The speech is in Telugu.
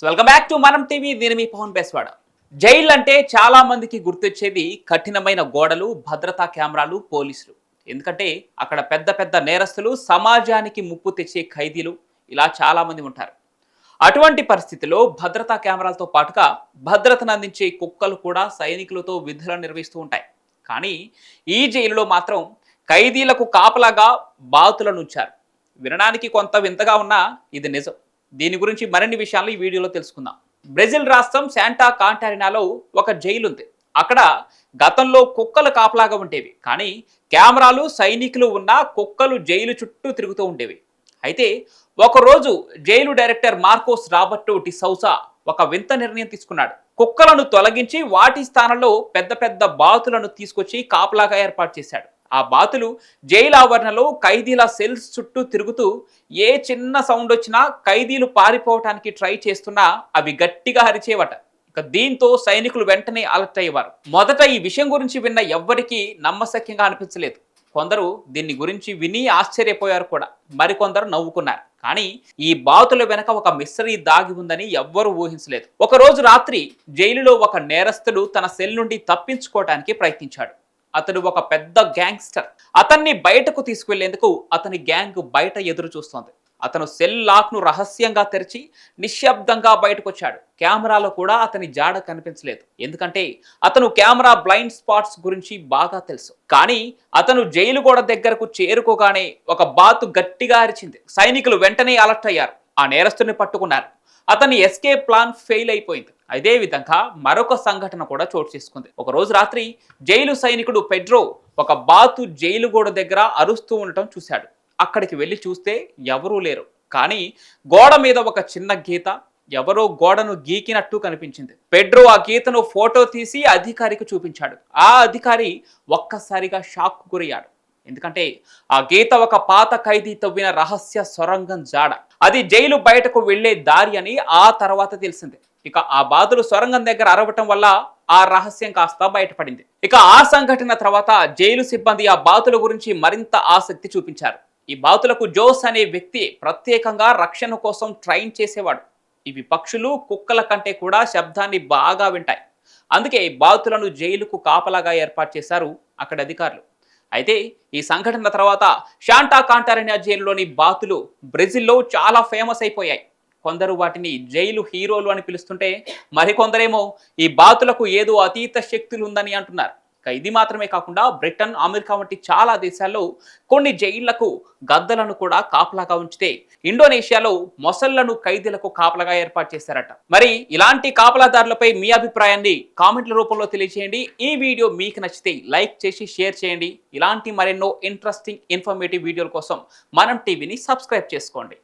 Welcome back to Manam TV నేను మీ పవన్ బెస్వాడ. జైలు అంటే చాలా మందికి గుర్తొచ్చేది కఠినమైన గోడలు భద్రతా కెమెరాలు పోలీసులు. ఎందుకంటే అక్కడ పెద్ద పెద్ద నేరస్తులు సమాజానికి ముప్పు తెచ్చే ఖైదీలు ఇలా చాలా మంది ఉంటారు. అటువంటి పరిస్థితిలో భద్రతా కెమెరాలతో పాటుగా భద్రతను అందించే కుక్కలు కూడా సైనికులతో విధులను నిర్వహిస్తూ ఉంటాయి. కానీ ఈ జైలులో మాత్రం ఖైదీలకు కాపలాగా బాతులను ఉంచారు. వినడానికి కొంత వింతగా ఉన్నా ఇది నిజం. దీని గురించి మరిన్ని విషయాలు ఈ వీడియోలో తెలుసుకుందాం. బ్రెజిల్ రాష్ట్రం శాంటా కాంటారినాలో ఒక జైలు ఉంది అక్కడ గతంలో కుక్కలు కాపలాగా ఉండేవి. కానీ కెమెరాలు సైనికులు ఉన్న కుక్కలు జైలు చుట్టూ తిరుగుతూ ఉండేవి. అయితే ఒకరోజు jail director Marcos Roberto DeSouza ఒక వింత నిర్ణయం తీసుకున్నాడు. కుక్కలను తొలగించి వాటి స్థానంలో పెద్ద పెద్ద బాతులను తీసుకొచ్చి కాపలాగా ఏర్పాటు చేశాడు. ఆ బాతులు జైలు ఆవరణలో ఖైదీల సెల్స్ చుట్టూ తిరుగుతూ ఏ చిన్న సౌండ్ వచ్చినా ఖైదీలు పారిపోవటానికి ట్రై చేస్తున్నా అవి గట్టిగా అరిచేవట. ఇక దీంతో సైనికులు వెంటనే అలర్ట్ అయ్యేవారు. మొదట ఈ విషయం గురించి విన్న ఎవ్వరికీ నమ్మశక్యంగా అనిపించలేదు. కొందరు దీన్ని గురించి విని ఆశ్చర్యపోయారు కూడా. మరికొందరు నవ్వుకున్నారు. కానీ ఈ బాతుల వెనక ఒక మిస్టరీ దాగి ఉందని ఎవ్వరూ ఊహించలేదు. ఒకరోజు రాత్రి జైలులో ఒక నేరస్తుడు తన సెల్ నుండి తప్పించుకోవటానికి ప్రయత్నించాడు. అతడు ఒక పెద్ద గ్యాంగ్స్టర్. అతన్ని బయటకు తీసుకువెళ్ళేందుకు అతని గ్యాంగ్ బయట ఎదురు చూస్తోంది. అతను సెల్ లాక్ను రహస్యంగా తెరిచి నిశ్శబ్దంగా బయటకు వచ్చాడు కెమెరాలో కూడా అతని జాడ కనిపించలేదు. ఎందుకంటే అతను కెమెరా బ్లైండ్ స్పాట్స్ గురించి బాగా తెలుసు. కానీ అతను జైలు గోడ దగ్గరకు చేరుకోగానే ఒక బాతు గట్టిగా అరిచింది. సైనికులు వెంటనే అలర్ట్ అయ్యారు. ఆ నేరస్తుని పట్టుకున్నారు. అతని ఎస్కేప్ ప్లాన్ ఫెయిల్ అయిపోయింది. అదే విధంగా మరొక సంఘటన కూడా చోటు చేసుకుంది. ఒక రోజు రాత్రి జైలు సైనికుడు పెడ్రో ఒక బాతు జైలు గోడ దగ్గర అరుస్తూ ఉండటం చూశాడు. అక్కడికి వెళ్ళి చూస్తే ఎవరూ లేరు. కానీ గోడ మీద ఒక చిన్న గీత ఎవరో గోడను గీకినట్టు కనిపించింది. పెడ్రో ఆ గీతను ఫోటో తీసి అధికారికి చూపించాడు. ఆ అధికారి ఒక్కసారిగా షాక్ గురయ్యాడు. ఎందుకంటే ఆ గీత ఒక పాత ఖైదీ తవ్విన రహస్య సొరంగం జాడ. అది జైలు బయటకు వెళ్ళే దారి అని ఆ తర్వాత తెలిసింది. ఇక ఆ బాధలు సొరంగం దగ్గర అరవటం వల్ల ఆ రహస్యం కాస్త బయటపడింది. ఇక ఆ సంఘటన తర్వాత జైలు సిబ్బంది ఆ బాతుల గురించి మరింత ఆసక్తి చూపించారు. ఈ బాతులకు జోస్ అనే వ్యక్తి ప్రత్యేకంగా రక్షణ కోసం ట్రైన్ చేసేవాడు. ఇవి పక్షులు కుక్కల కంటే కూడా శబ్దాన్ని బాగా వింటాయి. అందుకే బాతులను జైలుకు కాపలాగా ఏర్పాటు చేశారు అక్కడ అధికారులు అయితే ఈ సంఘటన తర్వాత శాంటా కాంటారనియా జైలులోని బాతులు బ్రెజిల్లో చాలా ఫేమస్ అయిపోయాయి. కొందరు వాటిని జైలు హీరోలు అని పిలుస్తుంటే మరికొందరేమో ఈ బాతులకు ఏదో అతీత శక్తులు ఉందని అంటున్నారు. ఇది మాత్రమే కాకుండా బ్రిటన్ అమెరికా వంటి చాలా దేశాల్లో కొన్ని జైళ్ళకు గద్దలను కూడా కాపలాగా ఉంచితే ఇండోనేషియాలో మొసళ్ళను ఖైదీలకు కాపలాగా ఏర్పాటు చేశారట. మరి ఇలాంటి కాపలాదారులపై మీ అభిప్రాయాన్ని కామెంట్ల రూపంలో తెలియజేయండి ఈ వీడియో మీకు నచ్చితే లైక్ చేసి షేర్ చేయండి. ఇలాంటి మరెన్నో ఇంట్రెస్టింగ్ ఇన్ఫర్మేటివ్ వీడియోల కోసం మనం టీవీని సబ్స్క్రైబ్ చేసుకోండి.